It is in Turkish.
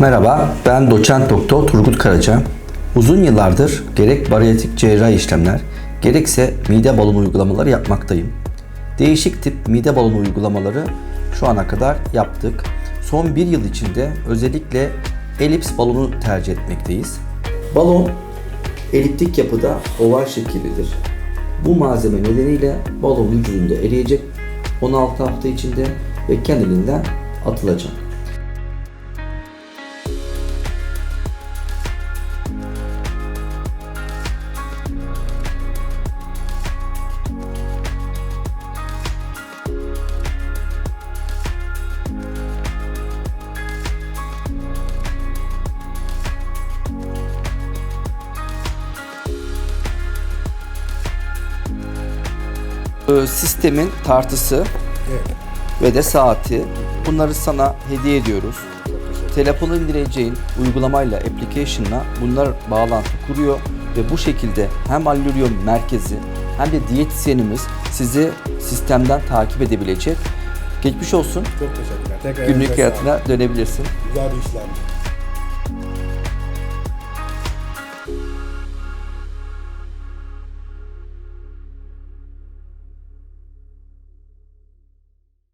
Merhaba, ben doçent doktor Turgut Karaca. Uzun yıllardır gerek bariyetik cerrahi işlemler, gerekse mide balonu uygulamaları yapmaktayım. Değişik tip mide balonu uygulamaları şu ana kadar yaptık. Son bir yıl içinde özellikle elips balonu tercih etmekteyiz. Balon eliptik yapıda oval şekillidir. Bu malzeme nedeniyle balon vücudunda eriyecek 16 hafta içinde ve kendiliğinden atılacak. Sistemin tartısı ve de saati. Bunları sana hediye ediyoruz. Telefonu indireceğin uygulamayla, application'la bunlar bağlantı kuruyor ve bu şekilde hem allüryum merkezi hem de diyetisyenimiz sizi sistemden takip edebilecek. Geçmiş olsun. Çok teşekkürler. Tekrar Günlük hayatına dönebilirsin. Güzel bir işlemdi.